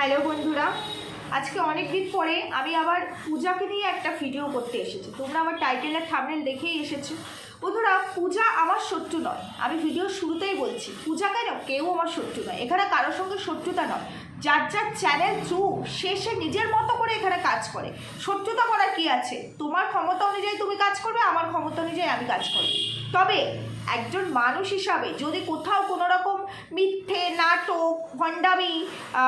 Hello বন্ধুরা, আজকে অনেক দিন পরে আমি আবার পূজাকে নিয়ে একটা ভিডিও করতে এসেছি। তোমরা আমার টাইটেলের থামনেল দেখেই এসেছ। বন্ধুরা, পূজা আমার শত্রু নয়। আমি ভিডিও শুরুতেই বলছি, পূজা কেন? কেউ আমার শত্রু নয়। এখানে কারোর সঙ্গে শত্রুতা নয়। যার যার চ্যানেল থ্রু সে সে নিজের মতো করে এখানে কাজ করে। শত্রুতা করার কি আছে? তোমার ক্ষমতা অনুযায়ী তুমি কাজ করবে, আমার ক্ষমতা অনুযায়ী আমি কাজ করব। তবে একজন মানুষ হিসাবে যদি কোথাও কোনো রকম মিথ্যে, নাটক, ভণ্ডামি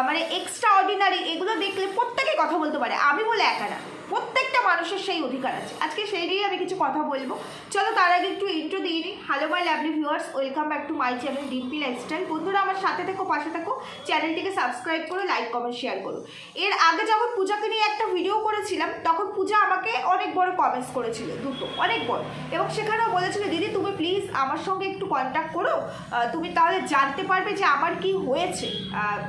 মানে এক্সট্রা অর্ডিনারি এগুলো দেখলে প্রত্যেকে কথা বলতে পারে। আমি বলে একা না। প্রত্যেকটা মানুষের সেই অধিকার আছে। আজকে সেই নিয়ে আমি কিছু কথা বলব। চলো তার আগে একটু ইন্ট্রো দিয়ে নিই। Hello my lovely viewers welcome back to my channel Dimpi lifestyle বন্ধুরা, আমার সাথে থেকো, পাশে থেকো। চ্যানেলটিকে সাবস্ক্রাইব করো লাইক কমেন্ট শেয়ার করো। এর আগে যখন পূজাকে নিয়ে একটা ভিডিও করেছিলাম, তখন পূজা আমাকে অনেক বড় কমেন্টস করেছিল, দুটো, অনেক বড়। এবং সেখানেও বলেছিল, দিদি, তুমি প্লিজ আমার সঙ্গে একটু কন্ট্যাক্ট করো। তুমি তাহলে জানতে পারবে যে আমার কি হয়েছে।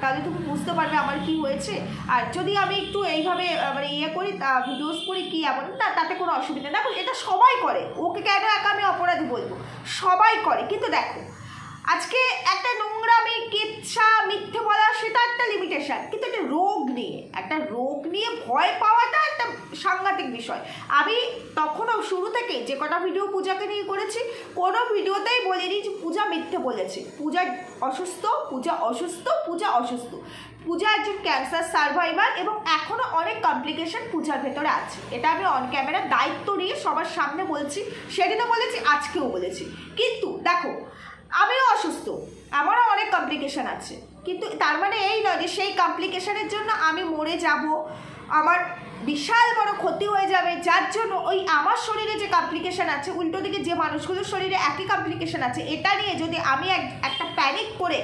তাহলে তুমি বুঝতে পারবে আমার কি হয়েছে। আর যদি আমি একটু এইভাবে মানে ইয়ে করি ভিডিওস করি কি এমন? না, তাতে কোনো অসুবিধা দেখো, এটা সবাই করে। ওকে কেন একা আমি অপরাধী বলব? সবাই করে। কিন্তু দেখো, আজকে একটা নোংরামি, কিচ্ছা, মিথ্যে বলা, সেটা একটা লিমিটেশন কিন্তু একটা রোগ নিয়ে, একটা রোগ নিয়ে ভয় পাওয়াটা একটা সাংঘাতিক বিষয়। আমি তখনও শুরু থেকে যে কটা ভিডিও পূজাকে নিয়ে করেছি, কোনো ভিডিওতেই বলিনি যে পূজা মিথ্যে বলেছে। পূজা অসুস্থ পূজা অসুস্থ পূজা অসুস্থ। পূজা একজন ক্যান্সার সার্ভাইভার এবং এখনও অনেক কমপ্লিকেশন পূজার ভেতরে আছে। এটা আমি অন ক্যামেরা দায়িত্ব নিয়ে সবার সামনে বলছি সেদিনও বলেছি, আজকেও বলেছি। কিন্তু দেখো, আমিও অসুস্থ, আমারও অনেক কমপ্লিকেশান আছে। কিন্তু তার মানে এই নয় যে সেই কমপ্লিকেশানের জন্য আমি মরে যাব। আমার বিশাল বড় ক্ষতি হয়ে যাবে, যার জন্য ওই আমার শরীরে যে কমপ্লিকেশন আছে, উল্টো দিকে যে মানুষগুলোর শরীরে একই কমপ্লিকেশান আছে, এটা নিয়ে যদি আমি এক, একটা প্যানিক করে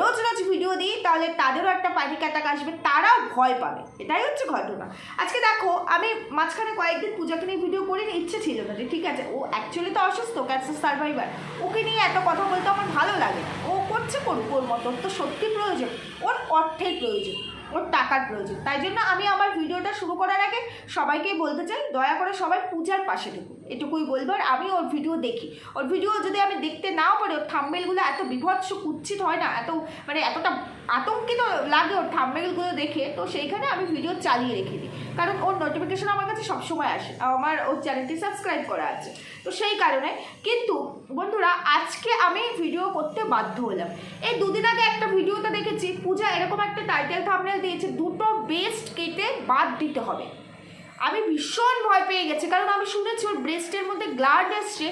রোজ রোজ ভিডিও দিই, তাহলে তাদেরও একটা প্যানিক অ্যাটাক আসবে, তারাও ভয় পাবে। এটাই হচ্ছে ঘটনা। আজকে দেখো, আমি মাঝখানে কয়েকদিন পূজাকে নিয়ে ভিডিও করিনি, ইচ্ছে ছিল না যে ঠিক আছে, ও অ্যাকচুয়ালি তো অসুস্থ ক্যান্সার সার্ভাইভার ওকে নিয়ে এত কথা বলতে আমার ভালো লাগে ও করছে করুক ওর মতো? তো সত্যি প্রয়োজন, ওর অর্থের প্রয়োজন। ওর টাকার প্রয়োজন। তাই জন্য আমি আমার ভিডিওটা শুরু করার আগে সবাইকেই বলতে চাই, দয়া করে সবাই পূজার পাশে থাকুন এটুকুই বলব আর আমি ওর ভিডিও দেখি। ওর ভিডিও যদি আমি দেখতে নাও পারি, ওর থাম্বেলগুলো এত বিভৎস কুচ্ছিত হয় না, এত মানে এতটা আতঙ্কিত লাগে ওর থাম্বেলগুলো দেখে, তো সেইখানে আমি ভিডিও চালিয়ে রেখে দিই। কারণ ওর নোটিফিকেশন আমার কাছে সবসময় আসে, আমার ওর চ্যানেলটি সাবস্ক্রাইব করা আছে। তো সেই কারণে কিন্তু বন্ধুরা, আজকে আমি ভিডিও করতে বাধ্য হলাম। এই দুদিন আগে একটা ভিডিওতে দেখেছি, পূজা এরকম একটা টাইটেল থামনেল দিয়েছে, দুটো বেস্ট কেটে বাদ দিতে হবে। আমি ভীষণ ভয় পেয়ে গেছি, কারণ আমি শুনেছি ওর ব্রেস্টের মধ্যে গ্লাড এসছে,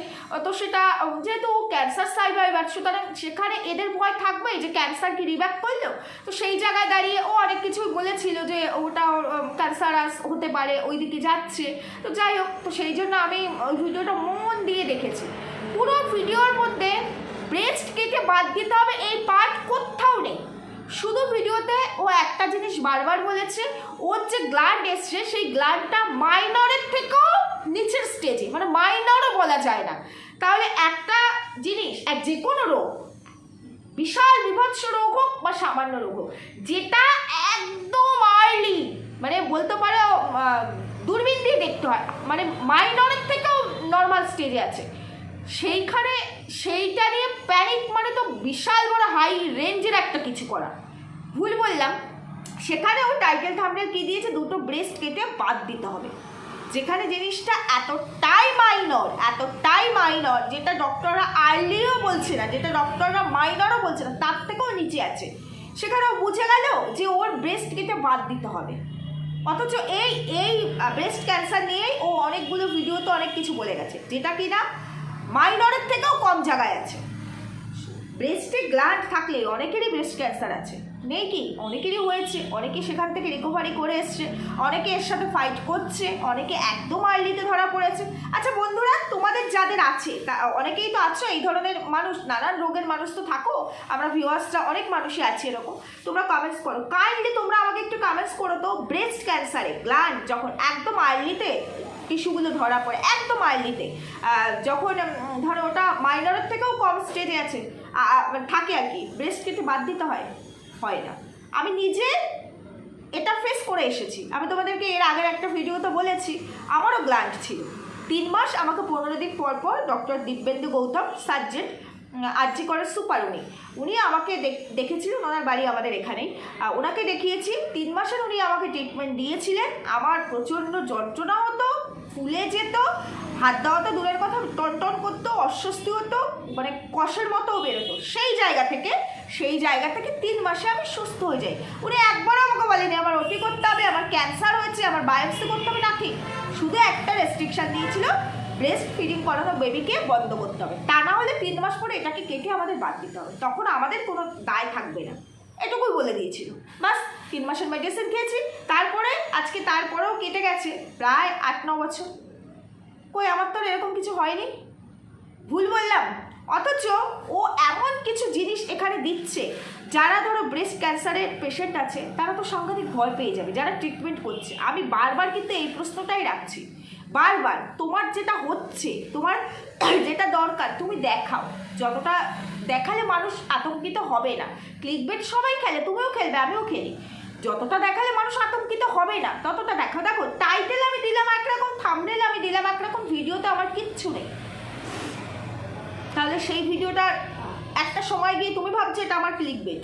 তো সেটা যেহেতু ও ক্যান্সার সার্ভাইভার সুতরাং সেখানে এদের ভয় থাকবেই যে ক্যান্সার কি রিব্যাক করল? তো সেই জায়গায় দাঁড়িয়ে ও অনেক কিছুই বলেছিল যে ওটা ক্যান্সার আস হতে পারে ওই দিকে যাচ্ছে। তো যাই হোক, তো সেই জন্য আমি ওই ভিডিওটা মন দিয়ে দেখেছি। পুরো ভিডিওর মধ্যে ব্রেস্ট কেটে বাদ দিতে হবে, এই পার্ট কোথাও নেই শুধু ভিডিওতে ও একটা জিনিস বারবার বলেছে, ওর যে গ্ল্যান্ড এসছে, সেই গ্ল্যান্ডটা মাইনরের থেকেও নিচের স্টেজে মানে মাইনরও বলা যায় না। তাহলে একটা জিনিস, এক যে কোনো রোগ, বিশাল বিভৎস রোগ হোক বা সামান্য রোগ হোক, যেটা একদম আর্লি মানে বলতে পারো দূরবীন দিয়ে দেখতে হয় মানে মাইনরের থেকেও নর্মাল স্টেজে আছে। সেইখানে সেইটা নিয়ে প্যানিক মানে তো বিশাল বড় হাই রেঞ্জের একটা কিছু করা। ভুল বললাম সেখানে ও টাইটেল থামনেল কি দিয়েছে? দুটো ব্রেস্ট কেটে বাদ দিতে হবে। যেখানে জিনিসটা এতটাই মাইনর এতটাই মাইনর যেটা ডক্টররা আর্লিও বলছে না, যেটা ডক্টররা মাইনরও বলছে না, তার থেকেও নিচে আছে। সেখানে ও বুঝে গেল যে ওর ব্রেস্ট কেটে বাদ দিতে হবে। অথচ এই এই ব্রেস্ট ক্যান্সার নিয়েই ও অনেকগুলো ভিডিওতে অনেক কিছু বলে গেছে, যেটা কি না মাইনরের থেকেও কম জায়গায় আছে। ব্রেস্টে গ্ল্যান্ড থাকলে অনেকেরই ব্রেস্ট ক্যান্সার আছে। নেই কি অনেকেরই হয়েছে, অনেকে সেখান থেকে রিকভারি করে এসছে, অনেকে এর সাথে ফাইট করছে, অনেকে একদম আর্লিতে ধরা পড়েছে। আচ্ছা বন্ধুরা, তোমাদের যাদের আছে, তা অনেকেই তো আছো, এই ধরনের মানুষ, নানান রোগের মানুষ তো থাকো, আমরা ভিউয়ার্সরা অনেক মানুষই আছে এরকম, তোমরা কমেন্টস করো। কাইন্ডলি তোমরা আমাকে একটু কমেন্টস করো তো ব্রেস্ট ক্যান্সারে গ্ল্যান্ড যখন একদম আর্লিতে টিস্যুগুলো ধরা পড়ে, একদম আর্লিতে যখন ধরো ওটা মাইনরের থেকেও কম স্টেজে আছে মানে থাকে আর কি ব্রেস্ট কেটে বাদ দিতে হয়। হয় না। আমি নিজে এটা ফেস করে এসেছি। আমি তোমাদেরকে এর আগের একটা ভিডিওতে বলেছি, আমারও গ্ল্যান্ড ছিল। তিন মাস আমাকে পনেরো দিন পর পর ডক্টর দিব্যেন্দু গৌতম সার্জেন্ট আর্জি করার সুপার উনি। উনি আমাকে দেখ- দেখেছিলেন, ওনার বাড়ি আমাদের এখানেই। ওনাকে দেখিয়েছি, তিন মাসের উনি আমাকে ট্রিটমেন্ট দিয়েছিলেন। আমার প্রচণ্ড যন্ত্রণা হতো, ফুলে যেত, হাত দেওয়া তো দূরের কথা অস্বস্তি হতো মানে কষের মতোও বেরোতো। সেই জায়গা থেকে, সেই জায়গা থেকে তিন মাসে আমি সুস্থ হয়ে যাই। উনি একবারও আমাকে বলেনি, আমার ওটি করতে হবে, আমার ক্যান্সার হয়েছে, আমার বায়োপসি করতে হবে। নাকি শুধু একটা রেস্ট্রিকশন দিয়েছিল ব্রেস্ট ফিডিং করানো বেবিকে বন্ধ করতে হবে। তা না হলে তিন মাস পরে এটাকে কেটে আমাদের বাদ দিতে হবে। তখন আমাদের কোনো দায় থাকবে না। এটুকুই বলে দিয়েছিল। বাস, তিন মাসের মেডিসিন খেয়েছি। তারপরে, আজকে তারপরেও কেটে গেছে, প্রায় আট ন বছর। কই, আমার তো এরকম কিছু হয়নি। ভুল বললাম। অথচ ও এমন কিছু জিনিস এখানে দিচ্ছে, যারা ধরো ব্রেস্ট ক্যান্সারের পেশেন্ট আছে, তারা তো সাংঘাতিক ভয় পেয়ে যাবে, যারা ট্রিটমেন্ট করছে। আমি বারবার কিন্তু এই প্রশ্নটাই রাখছি। বারবার, তোমার যেটা হচ্ছে, তোমার যেটা দরকার, তুমি দেখাও। যতটা দেখালে মানুষ আতঙ্কিত হবে না। ক্লিকবেট সবাই খেলে, তুমিও খেলবে, আমিও খেলি। যতটা দেখালে মানুষ আতঙ্কিত হবে না, ততটা দেখো দেখো টাইটেল আমি দিলাম একরকম থামনেল আমি দিলাম একরকম ভিডিওতে আমার কিচ্ছু নেই। তাহলে সেই ভিডিওটার একটা সময় গিয়ে তুমি ভাবছ এটা আমার ক্লিক বেট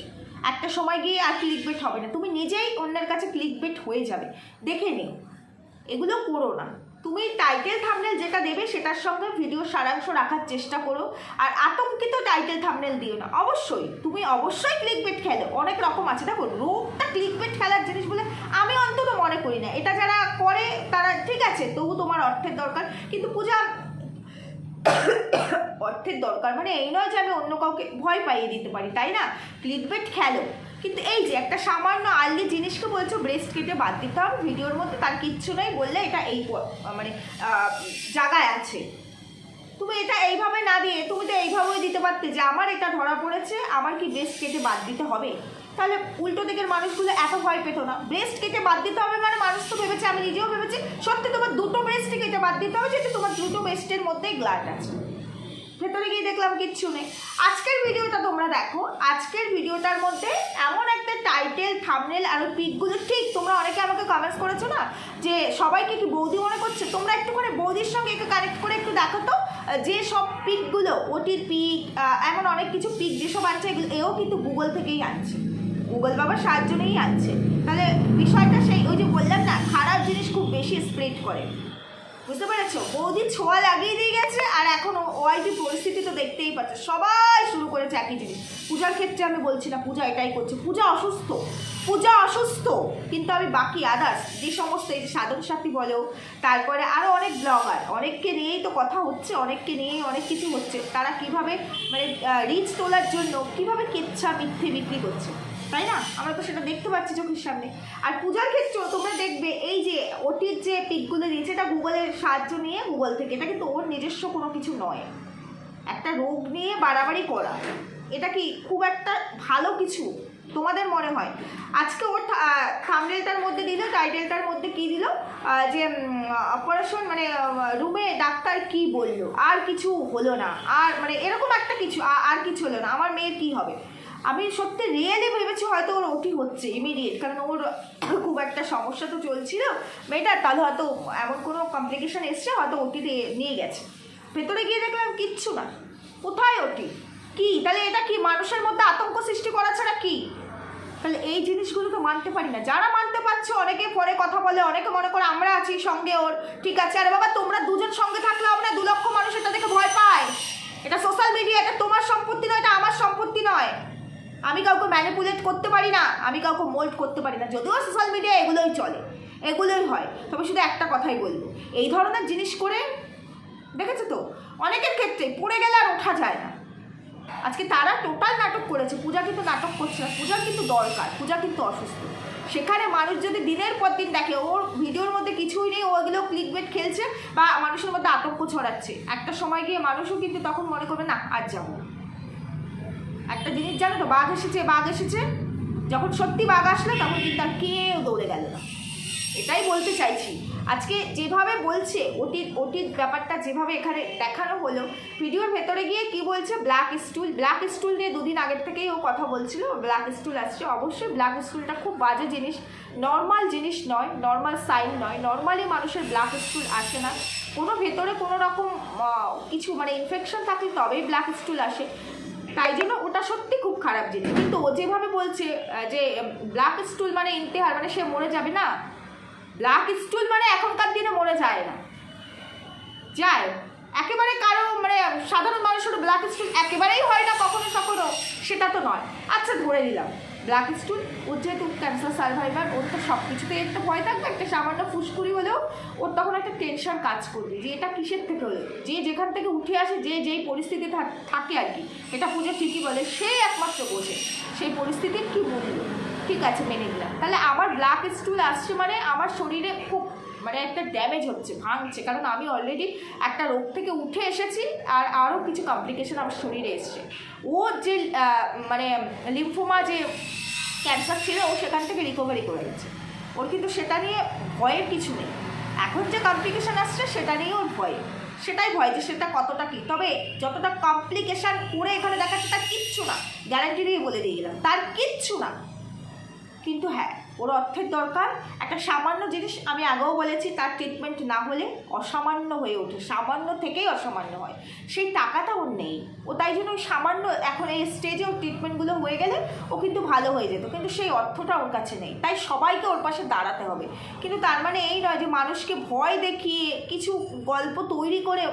একটা সময় গিয়ে আর ক্লিক বেট হবে না। তুমি নিজেই অন্যের কাছে ক্লিক বেট হয়ে যাবে। দেখে নিও। এগুলো করো না। তুমি টাইটেল থামনেল যেটা দেবে সেটার সঙ্গে ভিডিও সারাংশ রাখার চেষ্টা করো। আর আতঙ্কিত টাইটেল থামনেল দিও না। অবশ্যই, তুমি অবশ্যই ক্লিক বেট খেলো। অনেক রকম আছে। দেখো, রোগটা ক্লিক বেট খেলার জিনিস বলে আমি অন্তত মনে করি না। এটা যারা করে, তারা ঠিক আছে, তবু তোমার অর্থের দরকার। কিন্তু পূজা অর্থের দরকার। মানে এই নয় যে আমি অন্য কাউকে ভয় পাইয়ে দিতে পারি, তাই না? ক্লিকবেট খেলো। কিন্তু এই যে একটা সামান্য আর্লি জিনিসকে বলছো ব্রেস্ট কেটে বাদ দিতে হবে ভিডিওর মধ্যে, তার কিচ্ছু নেই বললে এটা এই মানে জায়গায় আছে। তুমি এটা এইভাবে না দিয়ে, তুমি তো এইভাবেই দিতে পারতে যে আমার এটা ধরা পড়েছে, আমার কি ব্রেস্ট কেটে বাদ দিতে হবে? তাহলে উল্টো দিকের মানুষগুলো এত ভয় পেতো না। ব্রেস্ট কেটে বাদ দিতে হবে মানে মানুষ তো ভেবেছে, আমি নিজেও ভেবেছি, সত্যি তোমার দুটো ব্রেস্ট কেটে বাদ দিতে হবে, যেহেতু তোমার দুটো ব্রেস্টের মধ্যেই গ্লাড আছে। ভেতরে গিয়ে দেখলাম কিচ্ছু নেই। আজকের ভিডিওটা তোমরা দেখো। আজকের ভিডিওটার মধ্যে এমন একটা টাইটেল থামনেল আর পিকগুলো, ঠিক তোমরা অনেকে আমাকে কমেন্টস করেছ না? যে সবাইকে কি বৌদি মনে করছে? তোমরা একটু করে বৌদির সঙ্গে একটু কানেক্ট করে একটু দেখো তো। যে সব পিকগুলো, ওটির পিক এমন অনেক কিছু পিক যেসব আনছে এগুলো, এও কিন্তু গুগল থেকেই আনছে। গুগল বাবার সাহায্য নিয়েই আনছে। তাহলে বিষয়টা সেই, ওই যে বললাম না, খারাপ জিনিস খুব বেশি স্প্রেড করে। বুঝতে পেরেছ? বৌদি ছোঁয়া লাগিয়ে দিয়ে গেছে, আর এখন ওয়াইটি পরিস্থিতি তো দেখতেই পাচ্ছে। সবাই শুরু করেছে একই জিনিস। পূজার ক্ষেত্রে আমি বলছি না, পূজা এটাই করছে। পূজা অসুস্থ। পূজা অসুস্থ। কিন্তু আমি বাকি আদার্স যে সমস্ত এই যে সাধন সাথী বলো, তারপরে আরও অনেক ব্লগার অনেককে নিয়েই তো কথা হচ্ছে, অনেককে নিয়েই অনেক কিছু হচ্ছে। তারা কীভাবে মানে রিচ তোলার জন্য কীভাবে কেচ্ছা মিথ্যে বিক্রি করছে? তাই না? আমরা তো সেটা দেখতে পাচ্ছি চোখের সামনে। আর পূজার ক্ষেত্রেও তোমরা দেখবে, এই যে ওটির যে পিকগুলো দিয়েছে, এটা গুগলের সাহায্য নিয়ে গুগল থেকে। এটা কিন্তু ওর নিজস্ব কোনো কিছু নয়। একটা রোগ নিয়ে বাড়াবাড়ি করা। এটা কি খুব একটা ভালো কিছু? তোমাদের মনে হয়? আজকে ওর থামনেলটার মধ্যে দিল, টাইটেলটার মধ্যে কি দিল? যে অপারেশন মানে রুমে ডাক্তার কি বলল? আর কিছু হলো না। আর মানে এরকম একটা কিছু আর কিছু হলো না। আমার মেয়ের কি হবে? আমি সত্যি রিয়েলি ভেবেছি হয়তো ওর ওটি হচ্ছে ইমিডিয়েট কারণ ওর খুব একটা সমস্যা তো চলছিল। মেয়েটার তাহলে হয়তো এমন কোনো কমপ্লিকেশন এসছে, হয়তো ওটিতে নিয়ে গেছে। ভেতরে গিয়ে দেখলাম কিচ্ছু না। কোথায় ওটি? কি? তাহলে এটা কি মানুষের মধ্যে আতঙ্ক সৃষ্টি করা ছাড়া কি? তাহলে এই জিনিসগুলো তো মানতে পারি না। যারা মানতে পারছে, অনেকে পরে কথা বলে, অনেকে মনে করে আমরা আছি সঙ্গে ওর, ঠিক আছে? আরে বাবা, তোমরা দুজন সঙ্গে থাকলে হবে না দু লক্ষ মানুষ এটা দেখে ভয় পায় এটা সোশ্যাল মিডিয়া এটা তোমার সম্পত্তি নয়, এটা আমার সম্পত্তি নয়। আমি কাউকে ম্যানিপুলেট করতে পারি না, আমি কাউকে মোল্ড করতে পারি না। যদিও সোশ্যাল মিডিয়া এগুলোই চলে, এগুলোই হয়। তবে শুধু একটা কথাই বলব, এই ধরনের জিনিস করে, দেখেছ তো? অনেকের ক্ষেত্রে পড়ে গেলে আর ওঠা যায় না। আজকে তারা টোটাল নাটক করেছে, পূজা কিন্তু নাটক করছে না, পূজার কিন্তু দরকার, পূজা কিন্তু অসুস্থ। সেখানে মানুষ যদি দিনের পর দিন দেখে, ওর ভিডিওর মধ্যে কিছুই নেই, ও এগুলো ক্লিকবেট খেলছে বা মানুষের মধ্যে আতঙ্ক ছড়াচ্ছে। একটা সময় গিয়ে মানুষও কিন্তু তখন মনে করবে, না আর যাব। একটা জিনিস জানো তো, বাঘ এসেছে বাঘ এসেছে। যখন সত্যি বাঘ আসলো, তখন কিন্তু আর কেউ দৌড়ে গেল না। এটাই বলতে চাইছি। আজকে যেভাবে বলছে, ওটির ওটির ব্যাপারটা যেভাবে এখানে দেখানো হলো, ভিডিওর ভেতরে গিয়ে কি বলছে ব্ল্যাক স্টুল ব্ল্যাক স্টুল নিয়ে দুদিন আগের থেকেই ও কথা বলছিল ব্ল্যাক স্টুল আসছে। অবশ্যই ব্ল্যাক স্টুলটা খুব বাজে জিনিস। নর্মাল জিনিস নয় নর্মাল সাইন নয়। নর্মালি মানুষের ব্ল্যাক স্টুল আসে না। কোনো ভেতরে কোনো রকম কিছু মানে ইনফেকশন থাকলে তবেই ব্ল্যাক স্টুল আসে। তাই জন্য ওটা সত্যি খুব খারাপ জিনিস। কিন্তু ও যেভাবে বলছে যে ব্ল্যাক স্টুল মানে ইন্তেহার মানে সে মরে যাবে না। ব্ল্যাক স্টুল মানে এখনকার দিনে মরে যায় না। যায়। একেবারে কারও মানে সাধারণ মানুষের ব্ল্যাক স্টুল একেবারেই হয় না কখনো কখনো সেটা তো নয়। আচ্ছা ধরে নিলাম। ব্ল্যাক স্টুল ওর যেহেতু ক্যান্সার সার্ভাইভার ওর তো সব কিছুতেই একটা ভয় থাকবে, একটা সামান্য ফুসকুড়ি হলেও ওর তখন একটা টেনশন কাজ করবে, যে এটা কিসের থেকে হলো? যে যেখান থেকে উঠে আসে, যে যেই পরিস্থিতি থাক- থাকে আর কি, এটা পুজো ঠিকই বলে, সে একমাত্র বোঝে সেই পরিস্থিতির কী মূল্য ঠিক আছে, মেনে নিলাম। তাহলে আমার ব্ল্যাক স্টুল আসছে মানে আমার শরীরে খুব মানে একটা ড্যামেজ হচ্ছে, ভাঙছে। কারণ আমি অলরেডি একটা রোগ থেকে উঠে এসেছি আর আরও কিছু কমপ্লিকেশন আমার শরীরে এসছে। ও যে মানে লিম্ফোমা যে ক্যান্সার ছিল, ও সেখান থেকে রিকভারি করে গেছে ওর কিন্তু সেটা নিয়ে ভয়ের কিছু নেই। এখন যে কমপ্লিকেশান আসছে, সেটা নিয়ে ওর ভয়। সেটাই ভয় যে সেটা কতটা কী। তবে যতটা কমপ্লিকেশান করে এখানে দেখাচ্ছে, তার কিচ্ছু না। গ্যারান্টি দিয়ে বলে দিয়ে গেলাম। তার কিচ্ছু না। কিন্তু হ্যাঁ ওর অর্থের দরকার। একটা সামান্য জিনিস আমি আগেও বলেছি, তার ট্রিটমেন্ট না হলে অসামান্য হয়ে ওঠে, সামান্য থেকেই অসামান্য হয়। সেই টাকাটা ওর নেই। ও তাই জন্য ওই সামান্য এখন এই স্টেজে ওর ট্রিটমেন্টগুলো হয়ে গেলে ও কিন্তু ভালো হয়ে যেত। কিন্তু সেই অর্থটা ওর কাছে নেই। তাই সবাইকে ওর পাশে দাঁড়াতে হবে। কিন্তু তার মানে এই নয় যে মানুষকে ভয় দেখিয়ে কিছু গল্প তৈরি করে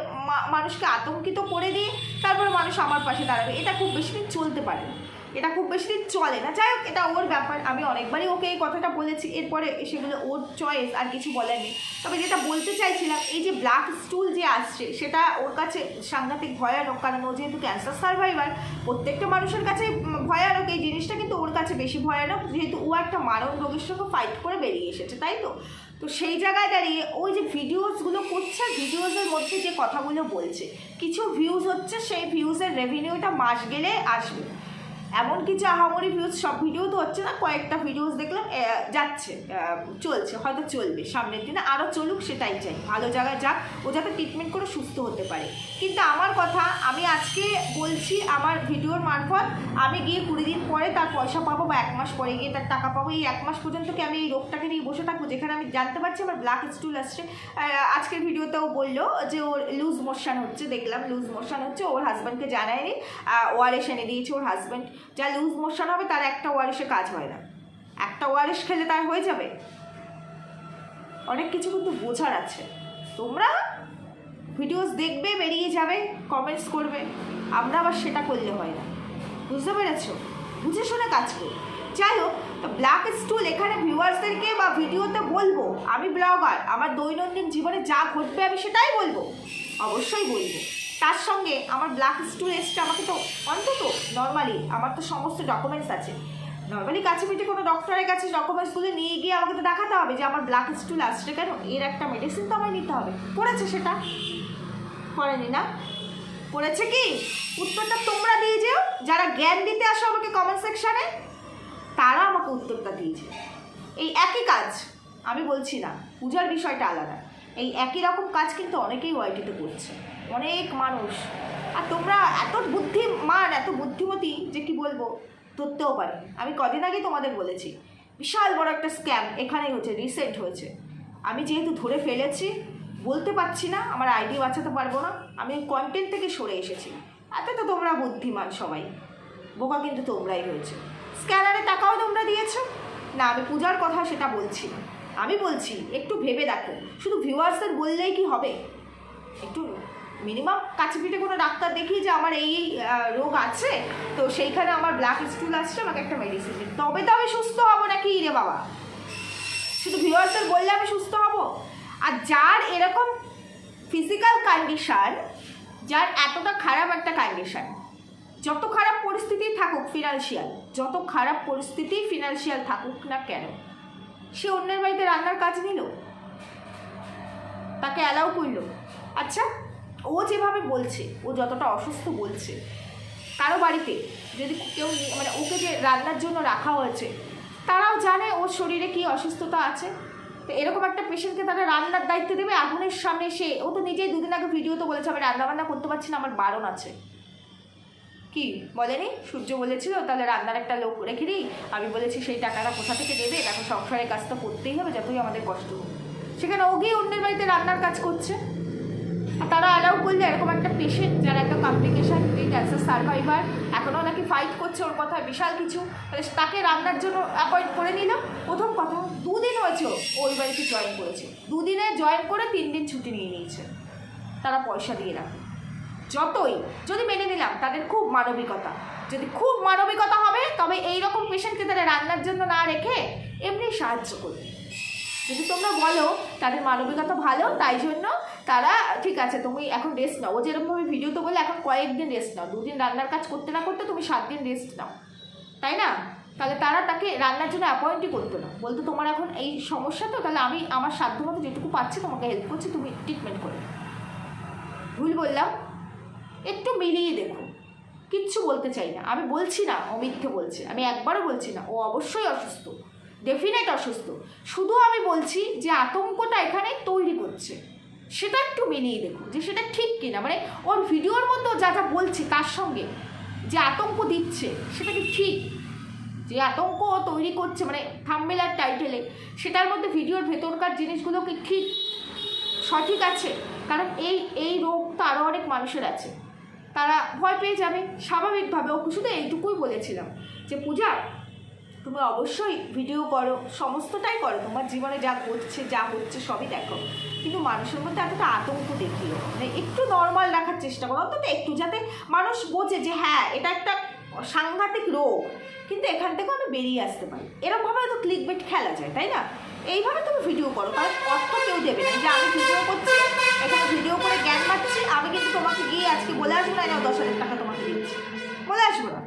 মানুষকে আতঙ্কিত করে দিয়ে তারপর মানুষ আমার পাশে দাঁড়াবে। এটা খুব বেশি দিন চলতে পারে না। এটা খুব বেশি চলে না। যাই হোক, এটা ওর ব্যাপার। আমি অনেকবারই ওকে এই কথাটা বলেছি। এরপরে সেগুলো ওর চয়েস আর কিছু বলার নেই তবে যেটা বলতে চাইছিলাম, এই যে ব্ল্যাক স্টুল যে আসছে, সেটা ওর কাছে সাংঘাতিক ভয়ানক। কারণ ও যেহেতু ক্যান্সার সার্ভাইভার প্রত্যেকটা মানুষের কাছে ভয়ানক। এই জিনিসটা কিন্তু ওর কাছে বেশি ভয়ানক। যেহেতু ও একটা মারণ রোগের সঙ্গে ফাইট করে বেরিয়ে এসেছে, তাই তো? তো সেই জায়গায় দাঁড়িয়ে ওই যে ভিডিওসগুলো করছে ভিডিওসের মধ্যে যে কথাগুলো বলছে, কিছু ভিউজ হচ্ছে, সেই ভিউজের রেভিনিউটা মাস গেলে আসবে। এমন কিছু আহামরি ভিউজ সব ভিডিও তো হচ্ছে না, কয়েকটা ভিডিওস দেখলাম যাচ্ছে চলছে, হয়তো চলবে সামনের দিনে আরও চলুক সেটাই চাই, ভালো জায়গায় যাক, ও যাতে ট্রিটমেন্ট করে সুস্থ হতে পারে। কিন্তু আমার কথা, আমি আজকে বলছি আমার ভিডিওর মারফত, আমি গিয়ে কুড়ি দিন পরে তার পয়সা পাবো বা এক মাস পরে গিয়ে তার টাকা পাবো, এই এক মাস পর্যন্ত কি আমি এই রোগটাকে নিয়ে বসে থাকব, যেখানে আমি জানতে পারছি আমার ব্ল্যাক স্টুল আসছে। আজকের ভিডিওতেও বলল যে ওর লুজ মোশন হচ্ছে, দেখলাম লুজ মোশন হচ্ছে, ওর হাজব্যান্ডকে জানায়নি ওয়ারেস এনে দিয়েছে, ওর হাজব্যান্ড যা লুজ মোশন হবে, তার একটা ওয়ারেসে কাজ হয় না। একটা ওয়ারেস খেলে তার হয়ে যাবে। অনেক কিছু কিন্তু বোঝার আছে। তোমরা ভিডিওস দেখবে, বেরিয়ে যাবে কমেন্টস করবে। আমরা আবার সেটা করলে হয় না। বুঝতে পেরেছ? বুঝে শুনে কাজ করি। যাই হোক ব্ল্যাক স্টুল এখানে ভিউয়ার্সদেরকে বা ভিডিওতে বলব, আমি ব্লগার আমার দৈনন্দিন জীবনে যা ঘটবে আমি সেটাই বলব। অবশ্যই বলব। তার সঙ্গে আমার ব্ল্যাক স্টুল এসছে আমাকে তো অন্তত নর্মালি আমার তো সমস্ত ডকুমেন্টস আছে। নর্মালি কাছে পিঠে কোনো ডক্টরের কাছে ডকুমেন্টসগুলো নিয়ে গিয়ে আমাকে তো দেখাতে হবে যে আমার ব্ল্যাক স্টুল আসছে কেন? এর একটা মেডিসিন তো আমায় নিতে হবে। পড়েছে সেটা? করেনি না? পড়েছে কি? উত্তরটা তোমরা দিয়ে যেও। যারা জ্ঞান দিতে আসো আমাকে কমেন্ট সেকশানে তারা আমাকে উত্তরটা দিয়েছে এই একই কাজ, আমি বলছি না, পূজার বিষয়টা আলাদা। এই একই রকম কাজ কিন্তু অনেকেই ওয়াইটিতে করছে। অনেক মানুষ। আর তোমরা এত বুদ্ধিমান, এত বুদ্ধিমতী যে কি বলব, ধরতেও পারি। আমি কদিন আগে তোমাদের বলেছি, বিশাল বড় একটা স্ক্যাম এখানেই হয়েছে রিসেন্ট হয়েছে। আমি যেহেতু ধরে ফেলেছি, বলতে পারছি না, আমার আইডি বাঁচাতে পারব না, আমি কন্টেন্ট থেকে সরে এসেছি। এত তো তোমরা বুদ্ধিমান সবাই। বোকা কিন্তু তোমরাই হয়েছে। স্ক্যানারে টাকাও তোমরা দিয়েছ? না, আমি পূজার কথা সেটা বলছি আমি বলছি, একটু ভেবে দেখো। শুধু ভিউয়ার্সদের বললেই কি হবে? একটু মিনিমাম কাছে পিঠে কোনো ডাক্তার দেখি যে আমার এই রোগ আছে, তো সেইখানে আমার ব্ল্যাক স্টুল আসছে, আমাকে একটা মেডিসিন দিন। তবে তো আমি সুস্থ হব নাকি রে বাবা? শুধু ভিউয়ার্সদের বললে আমি সুস্থ হব? আর যার এরকম ফিজিক্যাল কন্ডিশন যার এতটা খারাপ একটা কন্ডিশন যত খারাপ পরিস্থিতি থাকুক ফিনান্সিয়াল যত খারাপ পরিস্থিতি ফিনান্সিয়াল থাকুক না কেন, সে অন্যের বাড়িতে রান্নার কাজ নিল? তাকে অ্যালাউ করল? আচ্ছা ও যেভাবে বলছে, ও যতটা অসুস্থ বলছে, কারও বাড়িতে যদি কেউ মানে ওকে যে রান্নার জন্য রাখা হয়েছে, তারাও জানে ওর শরীরে কী অসুস্থতা আছে। তো এরকম একটা পেশেন্টকে তারা রান্নার দায়িত্ব দেবে, আগুনের সামনে সে ও তো নিজেই দুদিন আগে ভিডিও তো বলেছে, আমি রান্না বান্না করতে পারছি না, আমার বারণ আছে। কি বলেনি? সূর্য বলেছিল, তাহলে রান্নার একটা লোক রেখে দিই। আমি বলেছি, সেই টাকাটা কোথা থেকে দেবে? এখন সংসারের কাজ তো করতেই হবে, যতই আমাদের কষ্ট সেখানে ও গিয়ে অন্যের বাড়িতে রান্নার কাজ করছে। তারা অ্যালাউ করলে এরকম একটা পেশেন্ট যারা একটা কমপ্লিকেশন এই ক্যান্সার সার্ভাইভার এখনও নাকি ফাইট করছে ওর কথায় বিশাল কিছু। তাহলে তাকে রান্নার জন্য অ্যাপয়েন্ট করে নিল। প্রথম কথা, দুদিন হয়েছে ওই বাড়িতে জয়েন করেছে। দুদিনে জয়েন করে তিন দিন ছুটি নিয়ে নিয়েছে। তারা পয়সা দিয়ে রাখে। যতই, যদি মেনে নিলাম, তাদের খুব মানবিকতা। যদি খুব মানবিকতা হবে, তবে এই রকম পেশেন্টকে তারা রান্নার জন্য না রেখে এমনি সাহায্য করবে। যদি তোমরা বলো তাদের মানবিকতা ভালো, তাই জন্য তারা, ঠিক আছে, তুমি এখন রেস্ট নাও। ও যেরকমভাবে ভিডিওতে বলে এখন কয়েকদিন রেস্ট নাও। দুদিন রান্নার কাজ করতে না করতে তুমি সাত দিন রেস্ট নাও। তাই না? তাহলে তারা তাকে রান্নার জন্য অ্যাপয়েন্টই করতো না। বলতো, তোমার এখন এই সমস্যা তো, তাহলে আমি আমার সাধ্য মতো যেটুকু পাচ্ছি তোমাকে হেল্প করছি, তুমি ট্রিটমেন্ট করে ভুল বললাম? একটু মিলিয়ে দেখো। কিচ্ছু বলতে চাই না। আমি বলছি না, ও মিথ্যে বলছে। আমি একবারও বলছি না। ও অবশ্যই অসুস্থ। ডেফিনেট অসুস্থ। শুধু আমি বলছি যে আতঙ্কটা এখানে তৈরি করছে। সেটা একটু মিলিয়ে দেখো যে সেটা ঠিক কিনা। মানে ওর ভিডিওর মতো যা যা বলছে তার সঙ্গে যে আতঙ্ক দিচ্ছে, সেটা কি ঠিক? যে আতঙ্ক তৈরি করছে মানে থাম্বেল আর টাইটেলে সেটার মধ্যে ভিডিওর ভেতরকার জিনিসগুলো কি ঠিক? সঠিক আছে? কারণ এই এই রোগ তো আরও অনেক মানুষের আছে। তারা ভয় পেয়ে যাবে, স্বাভাবিকভাবে। ও শুধু এইটুকুই বলেছিলাম যে পূজা তুমি অবশ্যই ভিডিও করো, সমস্তটাই করো। তোমার জীবনে যা ঘটছে, যা হচ্ছে, সবই দেখো। কিন্তু মানুষের মধ্যে এতটা আতঙ্ক দেখিও। মানে একটু নর্মাল রাখার চেষ্টা করো। অন্তত একটু যাতে মানুষ বোঝে যে হ্যাঁ এটা একটা সাংঘাতিক রোগ। কিন্তু এখান থেকে আমি বেরিয়ে আসতে পারি। এরকমভাবে তো ক্লিক বেট খেলা যায়, তাই না? এইভাবে তুমি ভিডিও করো। কারণ অর্থ কেউ দেবে না। যে আমি ভিডিও করছি, এখানে ভিডিও করে জ্ঞান পাচ্ছি, আমি কিন্তু তোমাকে গিয়ে আজকে বলে আসব, না দশ হাজার টাকা তোমাকে দিচ্ছি বলে আসব না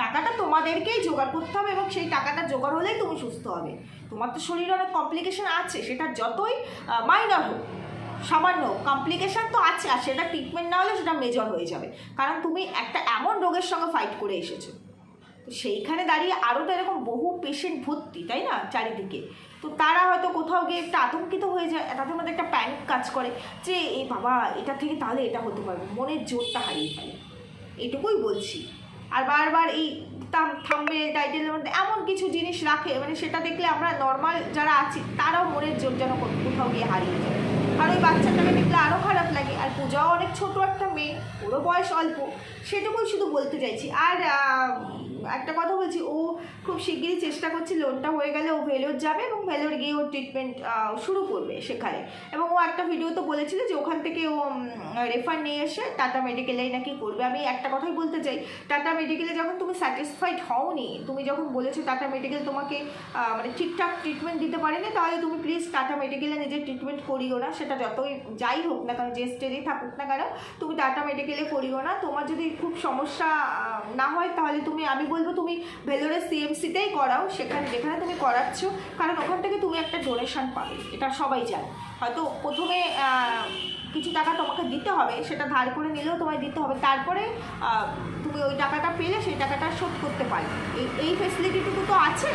টাকাটা তোমাদেরকেই জোগাড় করতে হবে এবং সেই টাকাটা জোগাড় হলেই তুমি সুস্থ হবে। তোমার তো শরীরে অনেক কমপ্লিকেশন আছে, সেটা যতই মাইনর হোক, সামান্য কমপ্লিকেশান তো আছে, আর সেটা ট্রিটমেন্ট না হলে সেটা মেজর হয়ে যাবে। কারণ তুমি একটা এমন রোগের সঙ্গে ফাইট করে এসেছ। তো সেইখানে দাঁড়িয়ে আরও তো এরকম বহু পেশেন্ট ভর্তি, তাই না? চারিদিকে। তো তারা হয়তো কোথাও গিয়ে একটা আতঙ্কিত হয়ে যায় তাদের মধ্যে একটা প্যানিক কাজ করে যে এই বাবা, এটা থেকে তাহলে এটা হতে পারবে। মনের জোরটা হারিয়ে ফেলে। এটুকুই বলছি। আর বারবার এই থাম্বেল টাইটেলের মধ্যে এমন কিছু জিনিস রাখে মানে সেটা দেখলে আমরা নর্মাল যারা আছি, তারাও মনের জোর যেন কোথাও গিয়ে হারিয়ে যায়। আর ওই বাচ্চাটাকে দেখলে আরও খারাপ লাগে, আর পূজাও অনেক ছোট একটা মেয়ে, ওরও বয়স অল্প, সেটুকুই শুধু বলতে চাইছি। আর একটা কথা বলছি, ও খুব শিগগিরই চেষ্টা করছে লোনটা হয়ে গেলে ও ভেলোর যাবে এবং ভেলোর গিয়ে ওর ট্রিটমেন্ট শুরু করবে সেখানে। এবং ও একটা ভিডিও তো বলেছিল যে ওখান থেকে ও রেফার নিয়ে এসে টাটা মেডিকেলেই নাকি করবে। আমি একটা কথাই বলতে চাই টাটা মেডিকেলে যখন তুমি স্যাটিসফাইড হওনি, তুমি যখন বলেছ টাটা মেডিকেল তোমাকে মানে ঠিকঠাক ট্রিটমেন্ট দিতে পারেনি, তাহলে তুমি প্লিজ টাটা মেডিকেলে নিজের ট্রিটমেন্ট করিও না। সেটা যতই যাই হোক না কারণ যে স্টেজেই থাকুক না কেন, তুমি টাটা মেডিকেলে করিও না। তোমার যদি খুব সমস্যা না হয় তাহলে তুমি আমি বলব তুমি ভেলোরের সিএমসিতেই করাও, সেখানে যেখানে তুমি করাচ্ছ, কারণ ওখান থেকে তুমি একটা ডোনেশন পাবে, এটা সবাই জানে। হয়তো প্রথমে কিছু টাকা তোমাকে দিতে হবে, সেটা ধার করে নিলেও তোমায় দিতে হবে। তারপরে তুমি ওই টাকাটা পেলে, সেই টাকাটা শোধ করতে পারবে এই এই ফেসিলিটিটুকু তো আছে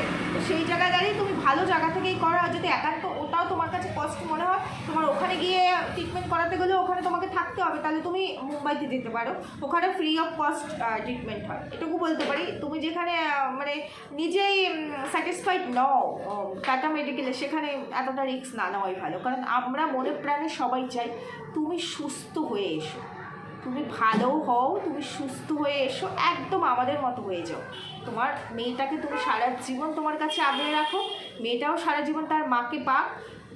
সেই জায়গায় দাঁড়িয়ে তুমি ভালো জায়গা থেকেই করো। যদি একান্ত ওটাও তোমার কাছে কষ্ট মনে হয়, তোমার ওখানে গিয়ে ট্রিটমেন্ট করাতে গেলে ওখানে তোমাকে থাকতে হবে। তাহলে তুমি মুম্বাইতে যেতে পারো। ওখানে ফ্রি অফ কস্ট ট্রিটমেন্ট হয়। এটুকু বলতে পারি, তুমি যেখানে মানে নিজেই স্যাটিসফাইড নও টাটা মেডিকেলে সেখানে এতটা রিস্ক না নেওয়াই ভালো। কারণ আমরা মনে প্রাণে সবাই চাই তুমি সুস্থ হয়ে এসো। তুমি ভালো হও, তুমি সুস্থ হয়ে এসো, একদম আমাদের মতো হয়ে যাও। তোমার মেয়েটাকে তুমি সারা জীবন তোমার কাছে আগলে রাখো, মেয়েটাও সারা জীবন তার মাকে পাক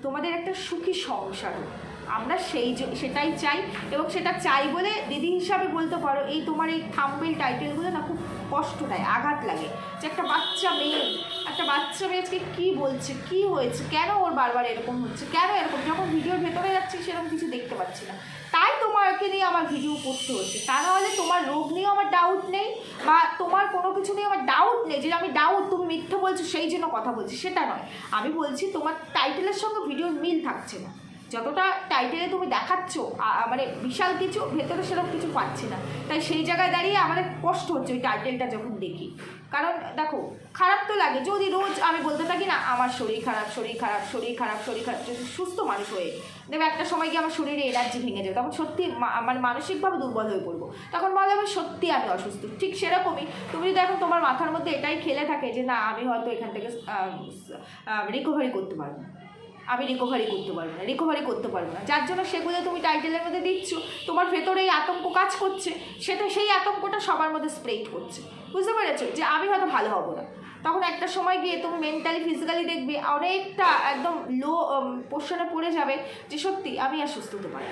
তোমাদের একটা সুখী সংসার হোক। আমরা সেই সেটাই চাই এবং সেটা চাই বলে দিদি হিসাবে বলতে পারো, এই তোমার এই থাম্বেল টাইটেলগুলো না খুব কষ্ট দেয়, আঘাত লাগে। যে একটা বাচ্চা মেয়ে একটা বাচ্চা মেয়ে আজকে কী বলছে? কি হয়েছে? কেন ওর বারবার এরকম হচ্ছে? কেন এরকম? যখন ভিডিওর ভেতরে যাচ্ছি, সেরকম কিছু দেখতে পাচ্ছি না। তাই তোমাকে নিয়ে আমার ভিডিও করতে হচ্ছে। তা নাহলে তোমার রোগ নিয়েও আমার ডাউট নেই, বা তোমার কোনো কিছু নিয়ে আমার ডাউট নেই। যে আমি ডাউট তুমি মিথ্যে বলছো, সেই জন্য কথা বলছি। সেটা নয়। আমি বলছি, তোমার টাইটেলের সঙ্গে ভিডিওর মিল থাকছে না। যতটা টাইটেলে তুমি দেখাচ্ছ মানে বিশাল কিছু, ভেতরে সেরকম কিছু পাচ্ছি না। তাই সেই জায়গায় দাঁড়িয়ে আমাদের কষ্ট হচ্ছে ওই টাইটেলটা যখন দেখি। কারণ দেখো, খারাপ তো লাগে। যদি রোজ আমি বলতে থাকি না, আমার শরীর খারাপ শরীর খারাপ শরীর খারাপ শরীর খারাপ, যদি সুস্থ মানুষ হয়ে, দেবে একটা সময় গিয়ে আমার শরীরে এনার্জি ভেঙে যাবে, তখন সত্যি মানে মানসিকভাবে দুর্বল হয়ে পড়ব। তখন মনে হবে সত্যি আমি অসুস্থ। ঠিক সেরকমই তুমি যদি এখন তোমার মাথার মধ্যে এটাই খেলে থাকে যে, না, আমি হয়তো এখান থেকে রিকভারি করতে পারব আমি রিকভারি করতে পারব না রিকভারি করতে পারব না। যার জন্য সেগুলো তুমি টাইটেলের মধ্যে দিচ্ছ। তোমার ভেতরে এই আতঙ্ক কাজ করছে। সেটা সেই আতঙ্কটা সবার মধ্যে স্প্রেড করছে। বুঝতে পেরেছ? যে আমি হয়তো ভালো হব না। তখন একটা সময় গিয়ে তুমি মেন্টালি ফিজিক্যালি দেখবে অনেকটা একদম লো পোর্শনে পড়ে যাবে যে সত্যি আমি আর সুস্থ হতে পারব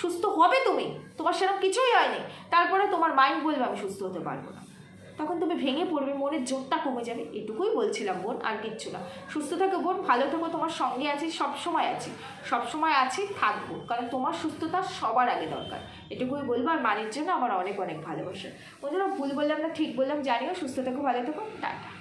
সুস্থ হবে তুমি, তোমার সেরকম কিছুই হয়নি। তারপরে তোমার মাইন্ড বলবে আমি সুস্থ হতে পারব না। তখন তুমি ভেঙে পড়বে, মনের জোরটা কমে যাবে। এটুকুই বলছিলাম বোন, আর কিচ্ছু না। সুস্থ থাকো বোন, ভালো থাকো, তোমার সঙ্গে আছি সব সময় আছি। সব সময় আছি, থাকব। কারণ তোমার সুস্থতা সবার আগে দরকার। এটুকুই বলব, আর মানের জন্য আমার অনেক অনেক ভালোবাসা। বন্ধুরা ভুল বললাম না, ঠিক বললাম, জানিও, সুস্থ থাকো, ভালো থাকো, টাটা।